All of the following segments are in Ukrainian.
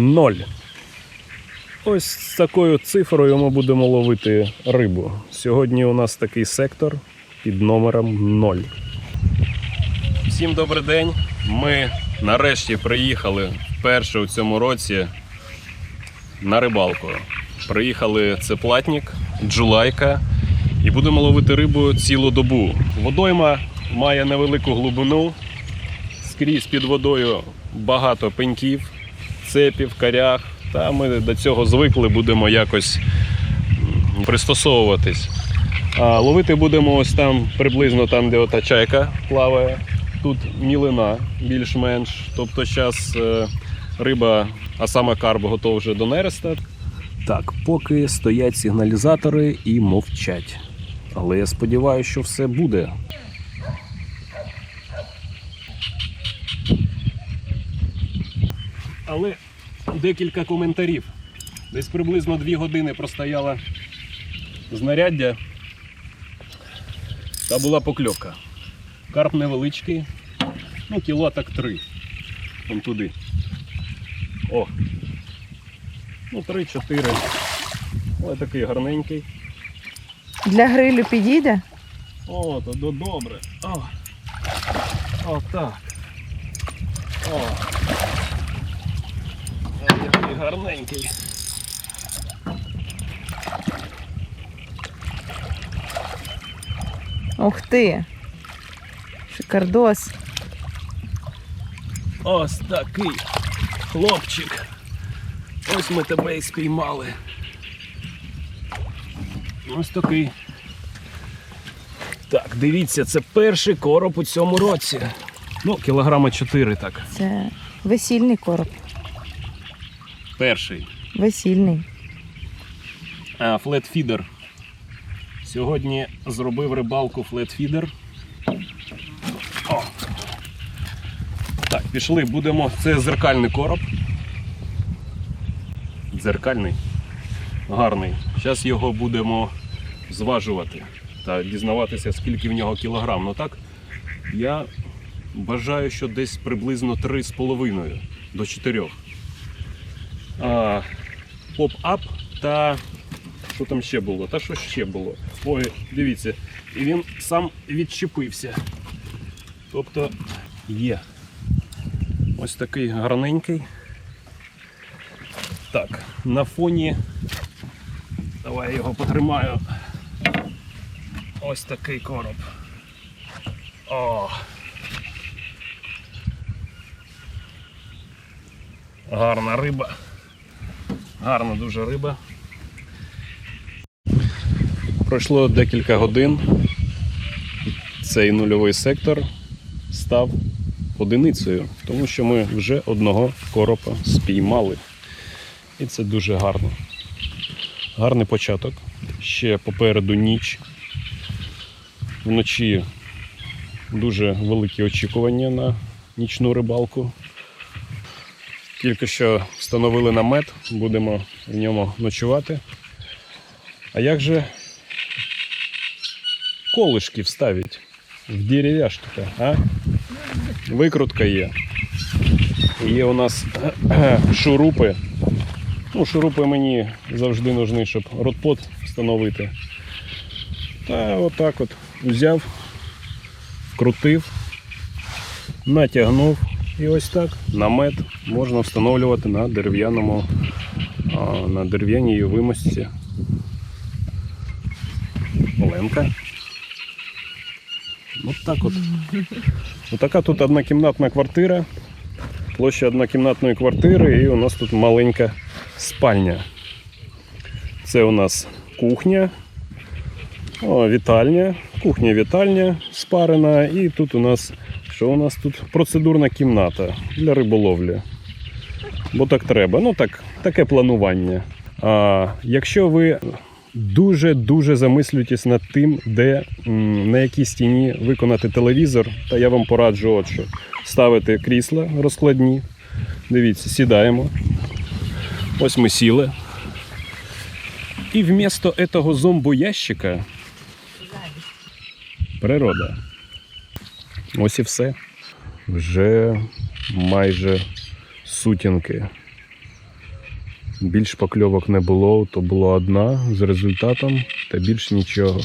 Ноль. Ось з такою цифрою ми будемо ловити рибу. Сьогодні у нас такий сектор під номером 0. Всім добрий день. Ми нарешті приїхали вперше у цьому році на рибалку. Приїхали це платник, джулайка, і будемо ловити рибу цілу добу. Водойма має невелику глибину. Скрізь під водою багато пеньків, цепів, коряг. Та ми до цього звикли, будемо якось пристосовуватись. А ловити будемо ось там приблизно там, де ота чайка плаває. Тут мілина більш-менш. Тобто зараз риба, а саме карп готов вже до нереста. Так, поки стоять сигналізатори і мовчать. Але я сподіваюся, що все буде. Але декілька коментарів. Десь приблизно дві години простояла знаряддя та була покльовка. Карп невеличкий, ну кіло так три. Вон туди. О. Ну, три-чотири. Але такий гарненький. Для грилю підійде? О, то добре. О. О, так. О. Гарненький. Ух ти! Шикардос. Ось такий хлопчик. Ось ми тебе і спіймали. Ось такий. Так, дивіться, це перший короб у цьому році. Ну, кілограма 4 так. Це весільний короб. Перший. Весільний. Флетфідер. Сьогодні зробив рибалку флетфідер. О. Так, пішли, будемо. Це зеркальний короб. Дзеркальний. Гарний. Зараз його будемо зважувати та дізнаватися, скільки в нього кілограм. Ну так, я бажаю, що десь приблизно 3,5 до 4. Поп-ап та що там ще було? Та що ще було? Ой, дивіться, і він сам відчепився. Тобто є. Ось такий гарненький. Так, на фоні. Давай я його потримаю. Ось такий короб. О. Гарна риба. Гарна дуже риба. Пройшло декілька годин. Цей нульовий сектор став одиницею, тому що ми вже одного коропа спіймали. І це дуже гарно. Гарний початок. Ще попереду ніч. Вночі дуже великі очікування на нічну рибалку. Тільки що встановили намет, будемо в ньому ночувати. А як же колышки вставить в деревяшки-то, а? Викрутка є. Є у нас шурупи. Ну, шурупи мені завжди нужны, щоб ротпот встановити. Та отак от взяв, вкрутив, натягнув і ось так намет можна встановлювати на дерев'яному, на дерев'яній вимості. Оленка. От так от. Отака тут однокімнатна квартира. Площа однокімнатної квартири і у нас тут маленька спальня. Це у нас кухня, вітальня, кухня, вітальня спарена. І тут у нас що у нас тут? Процедурна кімната для риболовлі. Бо так треба. Ну так, таке планування. А, якщо ви дуже-дуже замислюєтесь над тим, де на якій стіні виконати телевізор, то я вам пораджу, от що ставити крісла розкладні. Дивіться, сідаємо. Ось ми сіли. І вмісто цього зомбоящика природа. Ось і все. Вже майже сутінки. Більш покльовок не було, то була одна з результатом та більш нічого.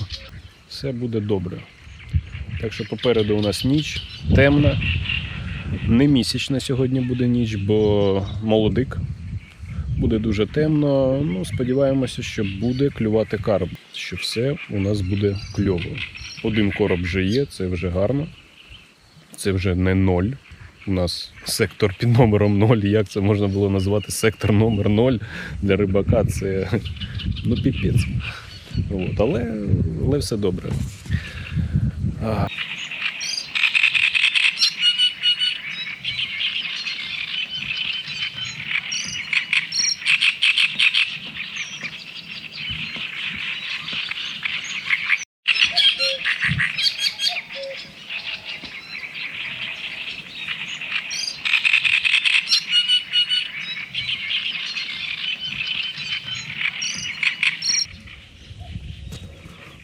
Все буде добре. Так що попереду у нас ніч темна. Не місячна сьогодні буде ніч, бо молодик. Буде дуже темно. Ну, сподіваємося, що буде клювати карп, що все у нас буде кльово. Один короб вже є, це вже гарно. Це вже не ноль. У нас сектор під номером 0. Як це можна було назвати сектор номер 0 для рибака? Це ну, піпець. От, але, але все добре.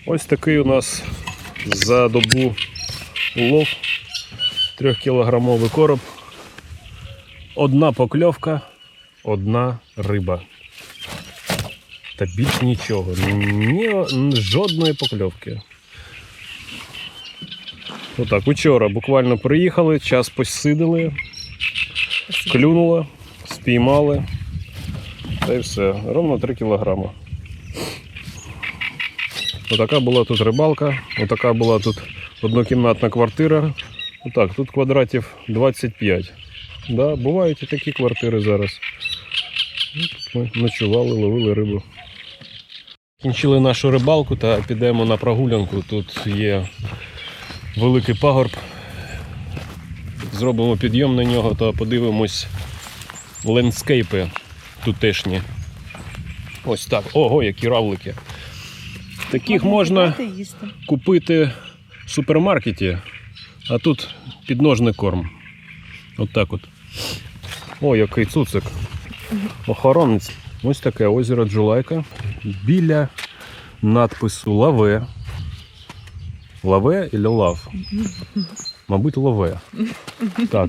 Ось такий у нас за добу улов. Трьохкілограмовий короб. Одна покльовка, одна риба. Та більш нічого. Ні, жодної покльовки. Отак, учора буквально приїхали, час посидили, клюнуло, спіймали. Та й все. Ровно 3 кілограми. Отака була тут рибалка, отака була тут однокімнатна квартира. Отак, тут квадратів 25. Да, бувають і такі квартири зараз. Ну, Тут ми ночували, ловили рибу. Кінчили нашу рибалку та підемо на прогулянку. Тут є великий пагорб. Зробимо підйом на нього та подивимось лендскейпи тутешні. Ось так. Ого, які равлики. Таких можна купити в супермаркеті, а тут підножний корм. От так от. О, який цуцик. Охоронець. Ось таке озеро Джулайка. Біля надпису Лаве. Лаве і лав? Мабуть, лаве. Так,